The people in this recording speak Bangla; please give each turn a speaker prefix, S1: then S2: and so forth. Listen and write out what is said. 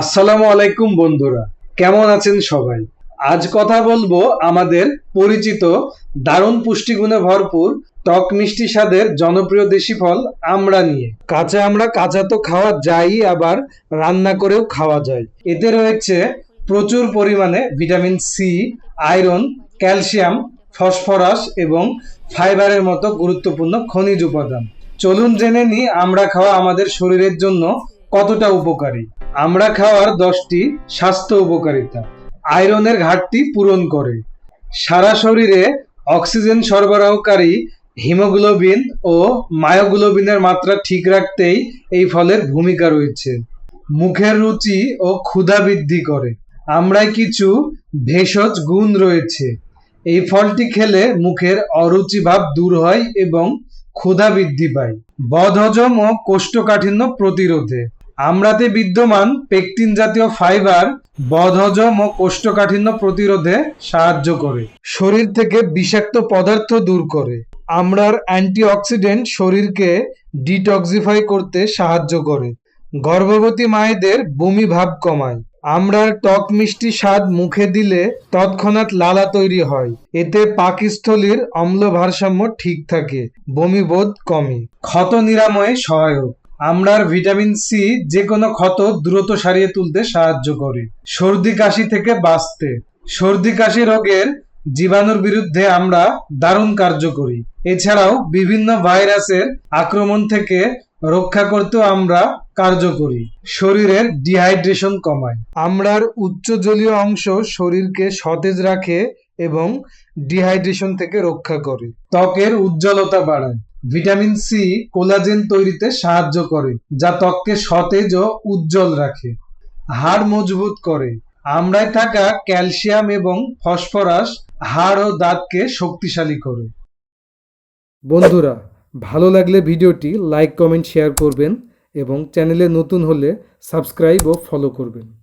S1: আসসালামু আলাইকুম বন্ধুরা, কেমন আছেন সবাই? আজ কথা বলব আমাদের পরিচিত দারুণ পুষ্টিগুণে ভরপুর টক মিষ্টি স্বাদের জনপ্রিয় দেশি ফল আমড়া নিয়ে। কাঁচা আমড়া কাঁচা তো খাওয়া যায় আবার রান্না করেও খাওয়া যায়। এতে রয়েছে প্রচুর পরিমাণে vitamin C, iron, calcium, phosphorus এবং ফাইবারের মতো গুরুত্বপূর্ণ খনিজ উপাদান। চলুন জেনে নিই আমরা খাওয়া আমাদের শরীরের জন্য কতটা উপকারী? আমরা খাওয়ার দশটি স্বাস্থ্য উপকারিতা। আয়রনের ঘাটতি পূরণ করে। সারা শরীরে অক্সিজেন সরবরাহকারী হিমোগ্লোবিন ও মায়োগ্লোবিনের মাত্রা ঠিক রাখতেই এই ফলের ভূমিকা রয়েছে। মুখের রুচি ও ক্ষুধা বৃদ্ধি করে। আমরায় কিছু ভেষজ গুণ রয়েছে। এই ফলটি খেলে মুখের অরুচি ভাব দূর হয় এবং ক্ষুধা বৃদ্ধি পায়। বদহজম ও কোষ্ঠকাঠিন্য প্রতিরোধে। আমড়াতে বিদ্যমান পেকটিন জাতীয় ফাইবার বদহজম ও কোষ্ঠকাঠিন্য প্রতিরোধে সাহায্য করে। শরীর থেকে বিষাক্ত পদার্থ দূর করে। আমড়ার অ্যান্টিঅক্সিডেন্ট শরীরকে ডিটক্সিফাই করতে সাহায্য করে। গর্ভবতী মায়েদের বমি ভাব কমায়। আমড়ার টক মিষ্টি স্বাদ মুখে দিলে তৎক্ষণাৎ লালা তৈরি হয়। এতে পাকস্থলীর অম্ল ভারসাম্য ঠিক থাকে। বমি বোধ কমে। ক্ষত নিরাময়ে সহায়ক। আমড়ার ভিটামিন সি যে কোনো ক্ষত দ্রুত সারিয়ে তুলতে সাহায্য করে। সর্দি কাশি থেকে বাঁচতে। সর্দি কাশি রোগের জীবাণুর বিরুদ্ধে আমরা দারুণ কার্যকরী এছাড়াও বিভিন্ন ভাইরাসের আক্রমণ থেকে রক্ষা করতেও আমরা কার্যকরী শরীরের ডিহাইড্রেশন কমায়। আমরার উচ্চ জলীয় অংশ শরীরকে সতেজ রাখে এবং ডিহাইড্রেশন থেকে রক্ষা করে। ত্বকের উজ্জ্বলতা বাড়ায়। ভিটামিন সি কোলাজেন তৈরিতে সাহায্য করে, যা ত্বককে সতেজ ও উজ্জ্বল রাখে, হাড় মজবুত করে। আমড়ায় থাকা ক্যালসিয়াম এবং ফসফরাস হাড় ও দাঁতকে শক্তিশালী করে।
S2: বন্ধুরা, ভালো লাগলে ভিডিওটি লাইক, কমেন্ট, শেয়ার করবেন এবং চ্যানেলে নতুন হলে সাবস্ক্রাইব ও ফলো করবেন।